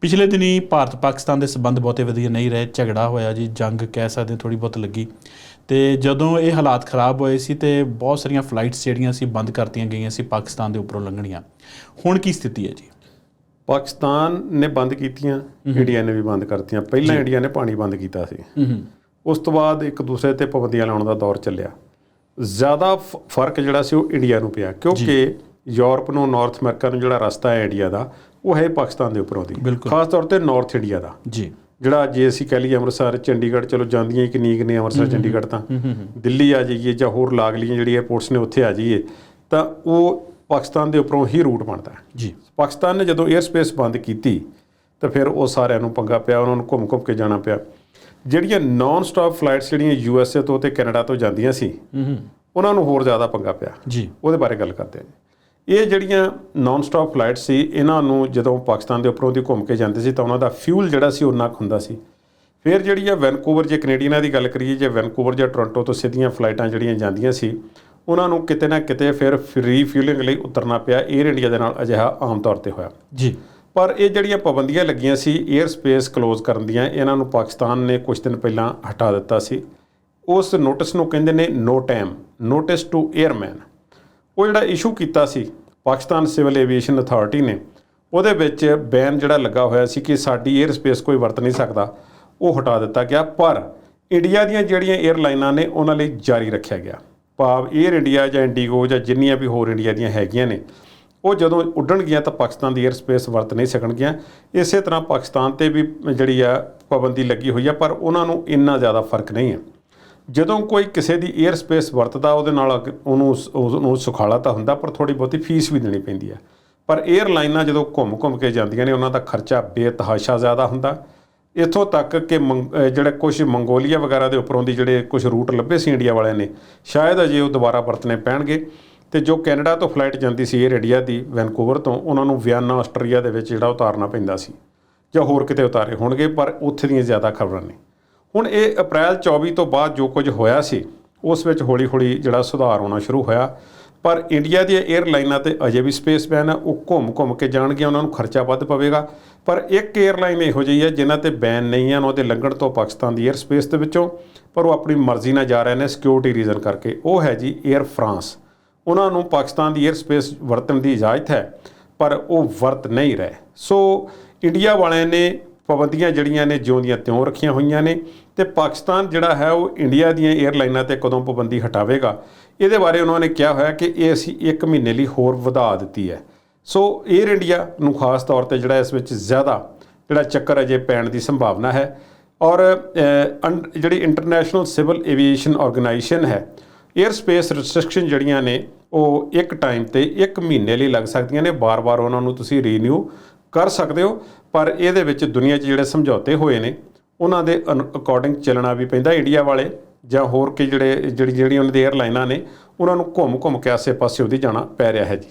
ਪਿਛਲੇ ਦਿਨੀ ਭਾਰਤ ਪਾਕਿਸਤਾਨ ਦੇ ਸਬੰਧ ਬਹੁਤੇ ਵਧੀਆ ਨਹੀਂ ਰਹੇ ਝਗੜਾ ਹੋਇਆ ਜੀ ਜੰਗ ਕਹਿ ਸਕਦੇ ਥੋੜੀ ਬਹੁਤ ਲੱਗੀ। ਤੇ ਜਦੋਂ ਇਹ ਹਾਲਾਤ ਖਰਾਬ ਹੋਏ ਸੀ ਤੇ ਬਹੁਤ ਸਾਰੀਆਂ ਫਲਾਈਟਸ ਜਿਹੜੀਆਂ ਸੀ ਬੰਦ ਕਰਤੀਆਂ ਗਈਆਂ ਸੀ ਪਾਕਿਸਤਾਨ ਦੇ ਉੱਪਰੋਂ ਲੰਘਣੀਆਂ। ਹੁਣ ਕੀ ਸਥਿਤੀ ਹੈ ਜੀ? ਪਾਕਿਸਤਾਨ ਨੇ ਬੰਦ ਕੀਤੀਆਂ ਇੰਡੀਆ ਨੇ ਵੀ ਬੰਦ ਕਰਤੀਆਂ। ਪਹਿਲਾਂ ਇੰਡੀਆ ਨੇ ਪਾਣੀ ਬੰਦ ਕੀਤਾ ਸੀ। ਉਸ ਤੋਂ ਬਾਅਦ ਇੱਕ ਦੂਸਰੇ ਤੇ ਪਾਬੰਦੀਆਂ ਲਾਉਣ ਦਾ ਦੌਰ ਚੱਲਿਆ। ਜ਼ਿਆਦਾ ਫ਼ਰਕ ਜਿਹੜਾ ਸੀ ਉਹ ਇੰਡੀਆ ਨੂੰ ਪਿਆ ਕਿਉਂਕਿ ਯੂਰਪ ਨੂੰ ਨਾਰਥ ਅਮਰੀਕਾ ਨੂੰ ਜਿਹੜਾ ਰਸਤਾ ਹੈ ਇੰਡੀਆ ਦਾ ਉਹ ਹੈ ਪਾਕਿਸਤਾਨ ਦੇ ਉੱਪਰੋਂ ਦੀ। ਖਾਸ ਤੌਰ ਤੇ ਨਾਰਥ ਇੰਡੀਆ ਦਾ। ਜੀ। ਜਿਹੜਾ ਜੇ ਅਸੀਂ ਕਹਿ ਲਈਏ ਅੰਮ੍ਰਿਤਸਰ ਚੰਡੀਗੜ੍ਹ ਚਲੋ ਜਾਂਦੀਆਂ ਹੀ ਕਿੰਨੀਕ ਨੇ ਅੰਮ੍ਰਿਤਸਰ ਚੰਡੀਗੜ੍ਹ ਤਾਂ। ਦਿੱਲੀ ਆ ਜਾਈਏ ਜਾਂ ਹੋਰ ਲਾਗਲੀਆਂ ਜਿਹੜੀ 에ਅਰਪੋਰਟਸ ਨੇ ਉੱਥੇ ਆ ਜਾਈਏ ਤਾਂ ਉਹ ਪਾਕਿਸਤਾਨ ਦੇ ਉੱਪਰੋਂ ਹੀ ਰੂਟ ਬਣਦਾ ਹੈ। ਜੀ। ਪਾਕਿਸਤਾਨ ਨੇ ਜਦੋਂ 에ਅਰ ਸਪੇਸ ਬੰਦ ਕੀਤੀ ਤਾਂ ਫਿਰ ਉਹ ਸਾਰਿਆਂ ਨੂੰ ਪੰਗਾ ਪਿਆ ਉਹਨਾਂ ਨੂੰ ਘੁੰਮ ਘੁੰਮ ਕੇ ਜਾਣਾ ਪਿਆ। ਜਿਹੜੀਆਂ ਨਾਨ ਸਟਾਪ ਫਲਾਈਟਸ ਜਿਹੜੀਆਂ ਯੂ ਐਸ ਏ ਤੋਂ ਤੇ ਕੈਨੇਡਾ ਤੋਂ ਜਾਂਦੀਆਂ ਸੀ ਹੂੰ ਹੂੰ। ਉਹਨਾਂ ਨੂੰ ਹੋਰ ਜ਼ਿਆਦਾ ਪੰਗਾ ਪਿਆ। ਜੀ। ਉਹਦੇ ਬਾਰੇ ਗੱਲ ਕਰਦੇ ਹਾਂ। ਇਹ ਜਿਹੜੀਆਂ ਨਾਨ ਸਟਾਪ ਫਲਾਈਟ ਸੀ ਇਹਨਾਂ ਨੂੰ ਜਦੋਂ ਪਾਕਿਸਤਾਨ ਦੇ ਉੱਪਰੋਂ ਦੀ ਘੁੰਮ ਕੇ ਜਾਂਦੇ ਸੀ ਤਾਂ ਉਹਨਾਂ ਦਾ ਫਿਊਲ ਜਿਹੜਾ ਸੀ ਉਹ ਨੱਕ ਹੁੰਦਾ ਸੀ। ਫਿਰ ਜਿਹੜੀਆਂ ਵੈਨਕੂਵਰ ਜੇ ਕੈਨੇਡੀਅਨਾਂ ਦੀ ਗੱਲ ਕਰੀਏ ਜੇ ਵੈਨਕੂਵਰ ਜਾਂ ਟੋਰਾਂਟੋ ਤੋਂ ਸਿੱਧੀਆਂ ਫਲਾਈਟਾਂ ਜਿਹੜੀਆਂ ਜਾਂਦੀਆਂ ਸੀ ਉਹਨਾਂ ਨੂੰ ਕਿਤੇ ਨਾ ਕਿਤੇ ਫਿਰ ਰੀਫਿਊਲਿੰਗ ਲਈ ਉਤਰਨਾ ਪਿਆ 에ਅਰ ਇੰਡੀਆ ਦੇ ਨਾਲ ਅਜਿਹਾ ਆਮ ਤੌਰ ਤੇ ਹੋਇਆ। ਜੀ। ਪਰ ਇਹ ਜਿਹੜੀਆਂ ਪਾਬੰਦੀਆਂ ਲੱਗੀਆਂ ਸੀ 에ਅਰ ਸਪੇਸ ਕਲੋਜ਼ ਕਰਨ ਦੀਆਂ ਇਹਨਾਂ ਨੂੰ ਪਾਕਿਸਤਾਨ ਨੇ ਕੁਝ ਦਿਨ ਪਹਿਲਾਂ ਹਟਾ ਦਿੱਤਾ ਸੀ। ਉਸ ਨੋਟਿਸ ਨੂੰ ਕਹਿੰਦੇ ਨੇ no time notice to airmen ਉਹ ਜਿਹੜਾ ਇਸ਼ੂ ਕੀਤਾ ਸੀ ਪਾਕਿਸਤਾਨ ਸਿਵਲ ਏਵੀਏਸ਼ਨ ਅਥਾਰਟੀ ਨੇ, ਉਹਦੇ ਵਿੱਚ ਬੈਨ ਜਿਹੜਾ ਲੱਗਾ ਹੋਇਆ ਸੀ ਕਿ ਸਾਡੀ 에ਅਰ ਸਪੇਸ ਕੋਈ ਵਰਤ ਨਹੀਂ ਸਕਦਾ, ਉਹ ਹਟਾ ਦਿੱਤਾ ਗਿਆ, ਪਰ ਇੰਡੀਆ ਦੀਆਂ ਜਿਹੜੀਆਂ 에ਅਰਲਾਈਨਾਂ ਨੇ, ਉਹਨਾਂ ਲਈ ਜਾਰੀ ਰੱਖਿਆ ਗਿਆ। ਭਾਵ 에ਅਰ ਇੰਡੀਆ ਜਾਂ ਇੰਡੀਗੋ ਜਾਂ ਜਿੰਨੀਆਂ ਵੀ ਹੋਰ ਇੰਡੀਆ ਦੀਆਂ ਹੈਗੀਆਂ ਨੇ, ਉਹ ਜਦੋਂ ਉੱਡਣਗੀਆਂ ਤਾਂ ਪਾਕਿਸਤਾਨ ਦੀ 에ਅਰ ਸਪੇਸ ਵਰਤ ਨਹੀਂ ਸਕਣਗੀਆਂ। ਇਸੇ ਤਰ੍ਹਾਂ ਪਾਕਿਸਤਾਨ ਤੇ ਵੀ ਜਿਹੜੀ ਆ ਪਾਬੰਦੀ ਲੱਗੀ ਹੋਈ ਆ, ਪਰ ਉਹਨਾਂ ਨੂੰ ਇੰਨਾ ਜ਼ਿਆਦਾ ਫ਼ਰਕ ਨਹੀਂ ਹੈ ਜਦੋਂ ਕੋਈ ਕਿਸੇ ਦੀ 에ਅਰ ਸਪੇਸ ਵਰਤਦਾ, ਉਹਦੇ ਨਾਲ ਉਹਨੂੰ ਉਹਨੂੰ ਸੁਖਾਲਾ ਤਾਂ ਹੁੰਦਾ, ਪਰ ਥੋੜੀ ਬਹੁਤੀ ਫੀਸ ਵੀ ਦੇਣੀ ਪੈਂਦੀ ਹੈ। ਪਰ 에ਅਰਲਾਈਨਾਂ ਜਦੋਂ ਘੁੰਮ-ਘੁੰਮ ਕੇ ਜਾਂਦੀਆਂ ਨੇ, ਉਹਨਾਂ ਦਾ ਖਰਚਾ ਬੇਤਹਾਸ਼ਾ ਜ਼ਿਆਦਾ ਹੁੰਦਾ। ਇਥੋਂ ਤੱਕ ਕਿ ਜਿਹੜੇ ਕੁਝ ਮੰਗੋਲੀਆ ਵਗੈਰਾ ਦੇ ਉੱਪਰੋਂ ਦੀ ਜਿਹੜੇ ਕੁਝ ਰੂਟ ਲੱਭੇ ਸੀ ਇੰਡੀਆ ਵਾਲਿਆਂ ਨੇ, ਸ਼ਾਇਦ ਅਜੇ ਉਹ ਦੁਬਾਰਾ ਵਰਤਨੇ ਪੈਣਗੇ। ਤੇ ਜੋ ਕੈਨੇਡਾ ਤੋਂ ਫਲਾਈਟ ਜਾਂਦੀ ਸੀ 에ਅਰ ਇੰਡੀਆ ਦੀ ਵੈਨਕੂਵਰ ਤੋਂ, ਉਹਨਾਂ ਨੂੰ ਵਿਆਨਾ ਆਸਟਰੀਆ ਦੇ ਵਿੱਚ ਜਿਹੜਾ ਉਤਾਰਨਾ ਪੈਂਦਾ ਸੀ, ਜਾਂ ਹੋਰ ਕਿਤੇ ਉਤਾਰੇ ਹੋਣਗੇ, ਪਰ ਉੱਥੇ ਦੀਆਂ ਜ਼ਿਆਦਾ ਖਬਰਾਂ ਨਹੀਂ ਹੁਣ ਇਹ ਅਪ੍ਰੈਲ 24 ਤੋਂ ਬਾਅਦ ਜੋ ਕੁਝ ਹੋਇਆ ਸੀ, ਉਸ ਵਿੱਚ ਹੌਲੀ-ਹੌਲੀ ਜਿਹੜਾ ਸੁਧਾਰ ਹੋਣਾ ਸ਼ੁਰੂ ਹੋਇਆ। ਪਰ ਇੰਡੀਆ ਦੀਆਂ 에ਅਰਲਾਈਨਾਂ ਤੇ ਅਜੇ ਵੀ ਸਪੇਸ ਬੈਨ ਆ, ਉਹ ਘੁੰਮ-ਘੁੰਮ ਕੇ ਜਾਣਗੀਆਂ, ਉਹਨਾਂ ਨੂੰ ਖਰਚਾ ਵੱਧ ਪਵੇਗਾ। ਪਰ ਇੱਕ 에ਅਰਲਾਈਨ ਇਹੋ ਜਿਹੀ ਹੈ, ਜਿਨ੍ਹਾਂ ਤੇ ਬੈਨ ਨਹੀਂ ਹੈ ਉਹਨਾਂ ਦੇ ਲੰਘਣ ਤੋਂ ਪਾਕਿਸਤਾਨ ਦੀ 에ਅਰ ਸਪੇਸ ਦੇ ਵਿੱਚੋਂ, ਪਰ ਉਹ ਆਪਣੀ ਮਰਜ਼ੀ ਨਾਲ ਜਾ ਰਹੇ ਨੇ ਸਿਕਿਉਰਿਟੀ ਰੀਜ਼ਨ ਕਰਕੇ। ਉਹ ਹੈ ਜੀ 에ਅਰ ਫਰਾਂਸ ਉਹਨਾਂ ਨੂੰ ਪਾਕਿਸਤਾਨ ਦੀ 에ਅਰ ਸਪੇਸ ਵਰਤਣ ਦੀ ਇਜਾਜ਼ਤ ਹੈ, ਪਰ ਉਹ ਵਰਤ ਨਹੀਂ ਰਹੇ। ਸੋ ਇੰਡੀਆ ਵਾਲਿਆਂ ਨੇ ਪਾਬੰਦੀਆਂ ਜਿਹੜੀਆਂ ਨੇ ਜਿਉਂ ਦੀਆਂ ਤਿਉਂ ਰੱਖੀਆਂ ਹੋਈਆਂ ਨੇ ਤੇ ਪਾਕਿਸਤਾਨ ਜਿਹੜਾ ਹੈ ਉਹ ਇੰਡੀਆ ਦੀਆਂ 에ਅਰਲਾਈਨਾਂ ਤੇ ਕਦੋਂ ਪਾਬੰਦੀ ਹਟਾਵੇਗਾ? ਇਹਦੇ ਬਾਰੇ ਉਹਨਾਂ ਨੇ ਕਿਹਾ ਹੋਇਆ ਕਿ ਇਹ ਅਸੀਂ ਇੱਕ ਮਹੀਨੇ ਲਈ ਹੋਰ ਵਧਾ ਦਿੱਤੀ ਹੈ। ਸੋ 에ਅਰ ਇੰਡੀਆ ਨੂੰ ਖਾਸ ਤੌਰ ਤੇ ਜਿਹੜਾ ਇਸ ਵਿੱਚ ਜ਼ਿਆਦਾ ਜਿਹੜਾ ਚੱਕਰ ਅਜੇ ਪੈਣ ਦੀ ਸੰਭਾਵਨਾ ਹੈ ਔਰ ਜਿਹੜੀ ਇੰਟਰਨੈਸ਼ਨਲ ਸਿਵਲ ਏਵੀਏਸ਼ਨ ਆਰਗੇਨਾਈਜੇਸ਼ਨ ਹੈ 에ਅਰ ਸਪੇਸ ਰੈਸਟ੍ਰਿਕਸ਼ਨ ਜਿਹੜੀਆਂ ਨੇ, ਉਹ ਇੱਕ ਟਾਈਮ ਤੇ ਇੱਕ ਮਹੀਨੇ ਲਈ ਲੱਗ ਸਕਦੀਆਂ ਨੇ। ਬਾਰ-ਬਾਰ ਉਹਨਾਂ ਨੂੰ ਤੁਸੀਂ ਰੀਨਿਊ ਕਰ ਸਕਦੇ ਹੋ, ਪਰ ਇਹਦੇ ਵਿੱਚ ਦੁਨੀਆ 'ਚ ਜਿਹੜੇ ਸਮਝੌਤੇ ਹੋਏ ਨੇ, ਉਹਨਾਂ ਦੇ ਅਕੋਰਡਿੰਗ ਚੱਲਣਾ ਵੀ ਪੈਂਦਾ ਇੰਡੀਆ ਵਾਲੇ ਜਾਂ ਹੋਰ ਕਿ ਜਿਹੜੇ, ਜਿਹੜੀ, ਜਿਹੜੀਆਂ ਉਹਨਾਂ ਦੀ 에ਅਰਲਾਈਨਾਂ ਨੇ, ਉਹਨਾਂ ਨੂੰ ਘੁੰਮ-ਘੁੰਮ ਕੇ ਆਸੇ-ਪਾਸੇ ਉਹਦੀ ਜਾਣਾ ਪੈ ਰਿਹਾ ਹੈ ਜੀ।